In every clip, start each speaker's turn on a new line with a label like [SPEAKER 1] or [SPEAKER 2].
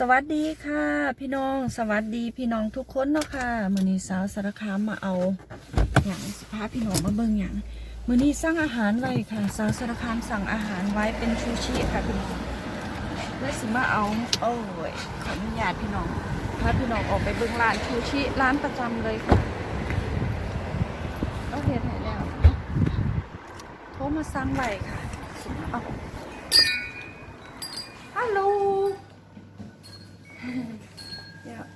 [SPEAKER 1] สวัสดีค่ะ พี่น้องสวัสดีพี่น้องทุกคนเนาะค่ะมือนี้สาวสารคามมาเอาอย่างสภาพพี่น้องมาเบิ่งอย่างมือนี้สั่งอาหารไว้ค่ะ สาวสารคามสั่งอาหารไว้เป็นชูชีค่ะพี่น้องเลยสิมาเอาโอ้ยขออนุญาตพี่น้องพาพี่น้องออกไปเบิ่งร้านชูชีร้านประจำเลยค่ะเอเฮ็ดให้แล้วโทรมาสั่งไว้ค่ะสิมาเอาฮัลโหล Ja.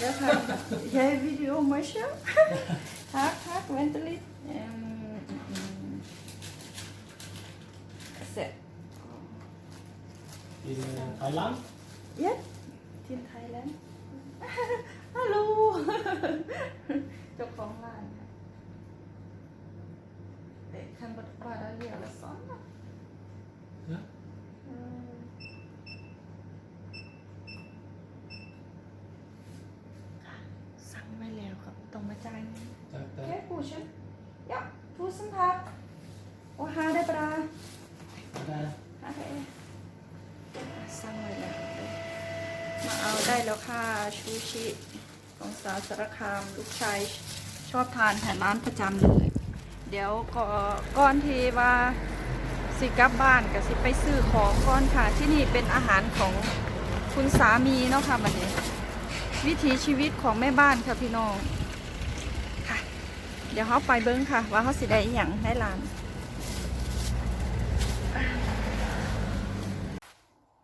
[SPEAKER 1] Dat gaat. Jij video Masha? Haak, haak, wentelit. Um, Zet.
[SPEAKER 2] In eh, Thailand?
[SPEAKER 1] Ja, งิน
[SPEAKER 2] Tack, tack.
[SPEAKER 1] Oké, poesje. Ja, tusen takk. Og ha det bra.
[SPEAKER 2] Där.
[SPEAKER 1] ฮะเอ๊ะสั่งไว้แล้วมาเอาได้แล้วค่ะชูชิของสาวสารคามลูกชายชอบทานแถวร้านประจำเลย เดี๋ยวก็ก่อนที่ว่าสิกลับบ้านกับสิไปซื้อของก่อนค่ะ ที่นี่เป็นอาหารของคุณสามีเนาะค่ะมันนี้ วิถีชีวิตของแม่บ้านค่ะพี่น้องค่ะ เดี๋ยวเขาไปเบิ้งค่ะ ว่าเขาสิได้อหย่างในร้าน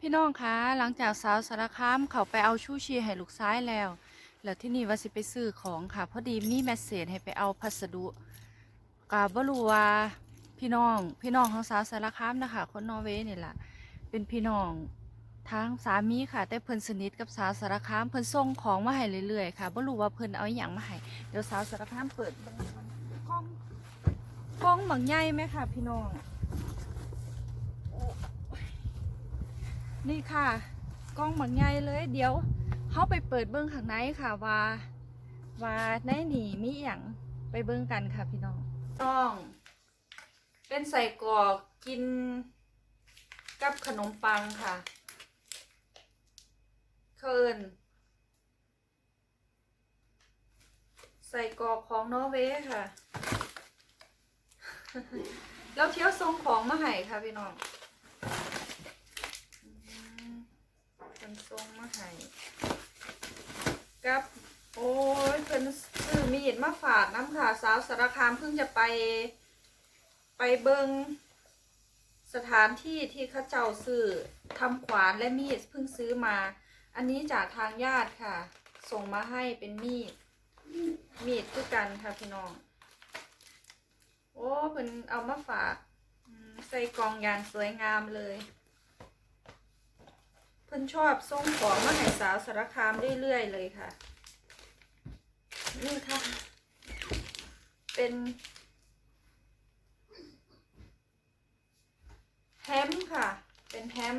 [SPEAKER 1] พี่น้องคะหลังจากสาวสารคามเขาไปเอาชูชีให้ลูกซ้ายแล้ว แล้วที่นี่ว่าสิไปซื้อของค่ะ พอดีมีแมสเซจให้ไปเอาพัสดุกาบรู้ว่าพี่น้อง พี่น้องของสาวสารคามนะคะคนนอร์เวย์นี่แหละเป็นพี่น้องทางสามีค่ะ แต่เพิ่นสนิทกับสาวสารคามเพิ่นส่งของมาให้เรื่อยๆค่ะบ่รู้ว่าเพิ่นเอาอหย่างมาให้เดี๋ยวสาวสารคามเปิดเบิ่ง กล้องกล้องบางใหญ่ไหมค่ะ พี่น้อง นี่ค่ะกล้องบางใหญ่เลย เดี๋ยวเขาไปเปิดเบิ้องข้างในค่ะว่าว่าในนี่มีอย่างไปเบิ้องกันค่ะพี่น้องต้อง เป็นใส่กรอกกินกับขนมปังค่ะ เคิน ใส่กรอกของนอร์เวย์ค่ะ แล้วเที่ยวส่งของมาให้ค่ะพี่น้องเป็นทรงมาให้กับโอ้ยเป็นซื้อมีดมาฝากน้ำค่ะสาวสารคามเพิ่งจะไปไปเบิงสถานที่ที่ข้าเจ้าซื้อทำขวานและมีดเพิ่งซื้อมา อันนี้จากทางญาติค่ะ ส่งมาให้เป็นมีด มีดคือกันค่ะพี่น้อง โอ้เพิ่นเอามาฝากใส่กล่องอย่างสวยงามเลย เพิ่นชอบส่งของมาให้สาวสารคามเรื่อยๆเลยค่ะ นี่ค่ะ เป็นแฮมค่ะ เป็นแฮม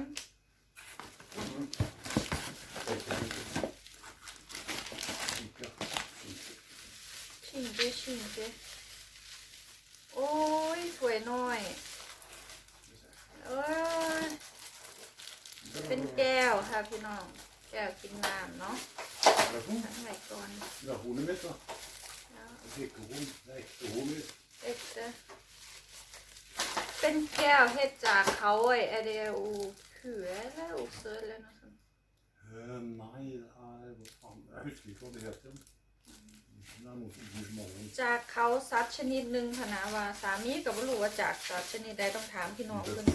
[SPEAKER 1] ชิมเจชิมเจโอ้ย สวยหน่อยเอ้ยเป็นแก้วค่ะพี่น้อง แก้วกินน้ำเนาะ
[SPEAKER 3] Waarom?
[SPEAKER 1] ทั้งไหลก่อน
[SPEAKER 3] Ja, groene met dan.
[SPEAKER 1] แล้ว
[SPEAKER 3] Dikke groen. Nee, de groene met.
[SPEAKER 1] เอ็กซ์เตอร์เป็นแก้วเฮ็ดจากเขาไอ้เดียอูขือแล้วอูเซิร์แล้วเนาะ
[SPEAKER 3] Uh, nee, uh, huisje, wat is dat dan? Nou moet ik dus morgen.
[SPEAKER 1] จากเขาสัตว์ชนิดหนึ่งค่ะนะว่าสามีกับบ่รู้ว่าจากสัตว์ชนิดใดต้องถามพี่น้องเพิ่น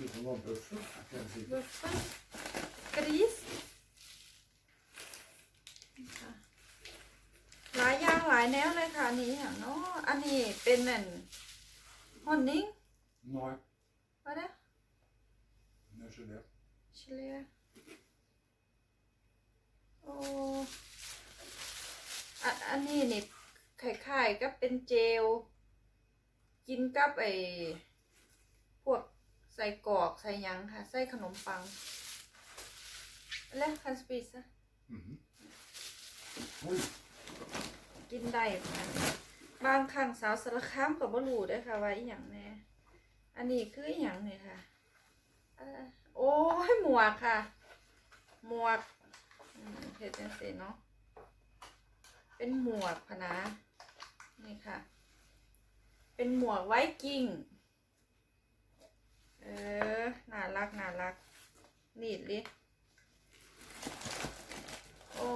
[SPEAKER 3] Nu gewoon buffen. Ik kan zien.
[SPEAKER 1] บุฟเฟ่กรีสค่ะหลายอย่างหลายแนวเลยค่ะอันนี้อย่างเนาะอันนี้เป็นเหมือนฮอนนิ่ง
[SPEAKER 3] Nee,
[SPEAKER 1] ว่าเด้อ
[SPEAKER 3] net zo net.
[SPEAKER 1] เฉลียโอ้อันอันนี้นี่ไข่ๆ ก็เป็นเจล กินกับไอ้พวกใส่กรอกใส่หยังค่ะ ใส่ขนมปัง แล้วคันสปีซะ
[SPEAKER 3] Mhm. Oei.
[SPEAKER 1] กินได้ค่ะบางครั้งสาวสารคามก็บ่รู้เด้อค่ะว่าอีหยังแน่อันนี้คืออีหยังเนี่ยค่ะเอ่อโอ้ยหมวกค่ะ หมวกอืมเห็ดจังสีเนาะเป็นหมวกพะนะ นี่ค่ะ เป็นหมวกไวกิ้ง เออ น่ารักน่ารักนีดลิโอ้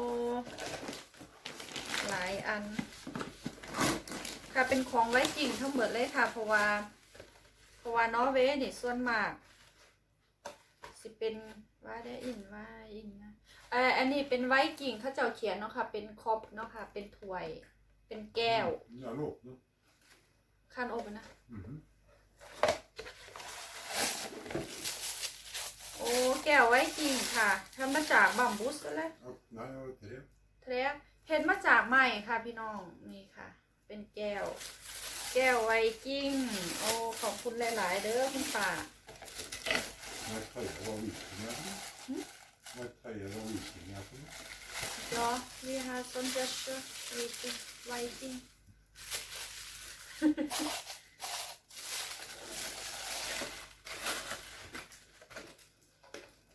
[SPEAKER 1] หลายอัน ค่ะเป็นของไว้จริงทั้งหมดเลยค่ะ เพราะว่า เพราะว่านอเวย์นี่ส่วนมาก สิเป็นว่าได้อินว่าอินนะเอออันนี้เป็นไว้กิ่งเขาเจ้าเขียนเนาะค่ะ เป็นคอปเนาะค่ะ เป็นถ้วย เป็นแก้ว
[SPEAKER 3] Ja, låt nu.
[SPEAKER 1] คันโอปนะ
[SPEAKER 3] Mhm.
[SPEAKER 1] โอ้ แก้วไว้จริงค่ะทำมาจากบัมบุสเลย
[SPEAKER 3] Ja, nej, jag vet inte det.
[SPEAKER 1] เทรปเห็ดมาจากไม้ค่ะพี่น้องนี่ค่ะ เป็นแก้ว แก้วไวกิ้ง โอ้ขอบคุณหลาย ๆ เด้อคุณป่า
[SPEAKER 3] Nej, tröja var vikingar. Nej, tröja var vikingar.
[SPEAKER 1] เหร อ vi har som gesture viking viking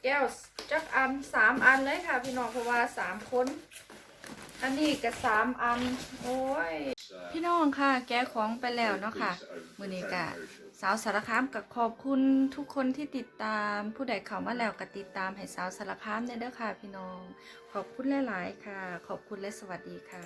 [SPEAKER 1] แก้วจักอันสามอันเลยค่ะ พี่น้องเพราะว่าสามคน อันนี้ก็สามอัน โอ้ย พี่น้องค่ะ แก้ของไปแล้วเนาะค่ะมือนี้กะสาวสารคามกับขอบคุณทุกคนที่ติดตาม ผู้ใดเข้ามาแล้วก็ติดตามให้สาวสารคามได้เด้อค่ะ พี่น้อง ขอบคุณหลาย ๆ ค่ะ ขอบคุณและสวัสดีค่ะ